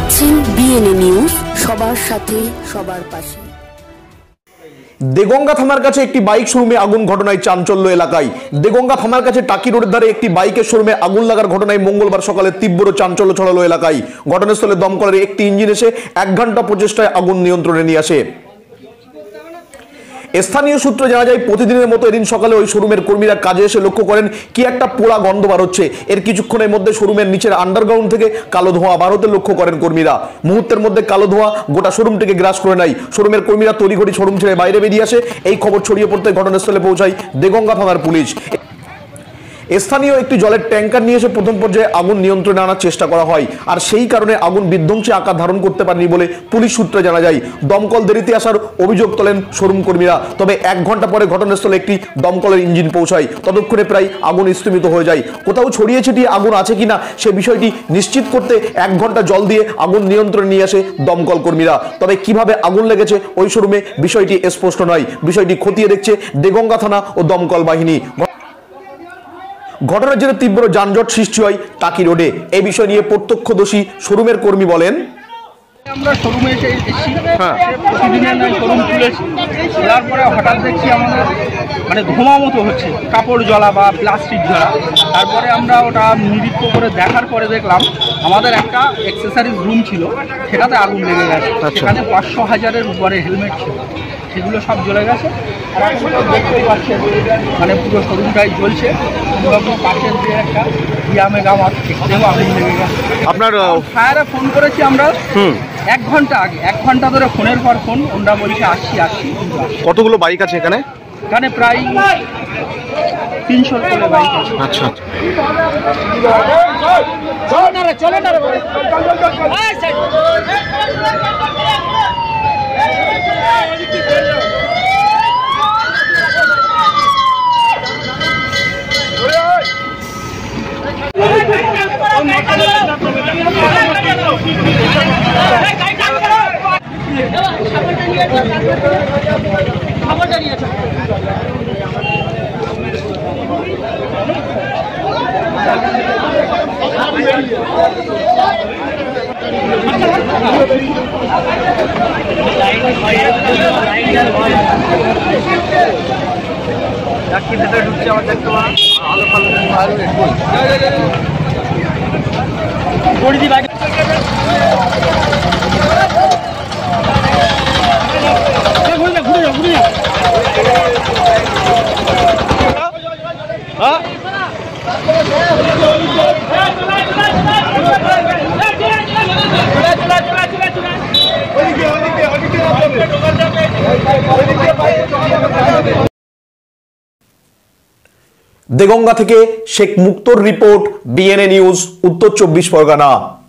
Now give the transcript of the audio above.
দেখছেন BNA news সবার সাথে, সবার পাশে। দেগঙ্গা থানার কাছে একটি বাইক শোরুমে আগুন ঘটনায় চাঞ্চল্য এলাকায়। দেগঙ্গা থানার কাছে টাকি রোডের ধারে একটি বাইকের শোরুমে আগুন লাগার ঘটনায় মঙ্গলবার সকালে তীব্র চাঞ্চল্য ছড়ালো এলাকায়। ঘটনাস্থলে দমকলের একটি ইঞ্জিন এসে এক ঘণ্টা প্রচেষ্টায় আগুন নিয়ন্ত্রণে নিয়ে আসে। স্থানীয় সূত্রে জানা যায়, প্রতিদিনের মতো এদিন সকালে ওই শোরুমের কর্মীরা কাজে এসে লক্ষ্য করেন, কি একটা পোড়া গন্ধ বার হচ্ছে। এর কিছুক্ষণের মধ্যে শোরুমের নিচের আন্ডারগ্রাউন্ড থেকে কালো ধোঁয়া বার হতে লক্ষ্য করেন কর্মীরা। মুহূর্তের মধ্যে কালো ধোঁয়া গোটা শোরুমটিকে গ্রাস করে নেয়। শোরুমের কর্মীরা তড়িঘড়ি শোরুম ছেড়ে বাইরে বেরিয়ে আসে। এই খবর ছড়িয়ে পড়তে ঘটনাস্থলে পৌঁছায় দেগঙ্গা থানার পুলিশ। স্থানীয় একটি জলের ট্যাঙ্কার নিয়ে এসে প্রথম পর্যায়ে আগুন নিয়ন্ত্রণে আনার চেষ্টা করা হয়, আর সেই কারণে আগুন বিধ্বংসী আকার ধারণ করতে পারেনি বলে পুলিশ সূত্রে জানা যায়। দমকল দেরিতে আসার অভিযোগ তোলেন শোরুম কর্মীরা তবে এক ঘণ্টা পরে ঘটনাস্থলে একটি দমকলের ইঞ্জিন পৌঁছায়। ততক্ষণে প্রায় আগুন স্থমিত হয়ে যায়। কোথাও ছড়িয়ে ছিটিয়ে আগুন আছে কিনা সে বিষয়টি নিশ্চিত করতে এক ঘণ্টা জল দিয়ে আগুন নিয়ন্ত্রণে নিয়ে আসে দমকল কর্মীরা তবে কীভাবে আগুন লেগেছে ওই শোরুমে বিষয়টি স্পষ্ট নয়। বিষয়টি খতিয়ে দেখছে দেগঙ্গা থানা ও দমকল বাহিনী। ঘটনার জন্য তীব্র যানজট সৃষ্টি হয় টাকি রোডে। এ বিষয় নিয়ে প্রত্যক্ষদর্শী শোরুমের কর্মী বলেন আমরা শোরুমে এসে এসেছি। প্রতিদিনের নয় শোরুম খুলেছি খোলার পরে হঠাৎ দেখছি আমাদের মানে ধোঁয়া মতো হচ্ছে। কাপড় জ্বলা বা প্লাস্টিক জ্বলা। তারপরে আমরা ওটা নিরীক্ষ করে দেখার পরে দেখলাম আমাদের একটা এক্সেসারিজ রুম ছিল। সেটাতে আগুন লেগে গেছে। সেখানে পাঁচশো হাজারের উপরে হেলমেট ছিল। সেগুলো সব জ্বলে গেছে। দেখতেই পাচ্ছেন মানে পুরো শোরুমটাই জ্বলছে। পাশের যে একটা ইয়ামে গামার সেখানেও আগুন লেগে গেছে। আপনার ফায়ারে ফোন করেছি আমরা। এক ঘণ্টা আগে এক ঘণ্টা ধরে ফোনের পর ফোন ওনরা বলছে আসছি আসছি। কতগুলো বাইক আছে এখানে? এখানে প্রায় তিনশো করে বাইক আছে। আচ্ছা খবর জানিয়েছে ঢুকছে আমার দেখতে পাওয়া। ভালো ভালো। দেগঙ্গা থেকে Sheikh Muktar report BNA news উত্তর চব্বিশ পরগনা।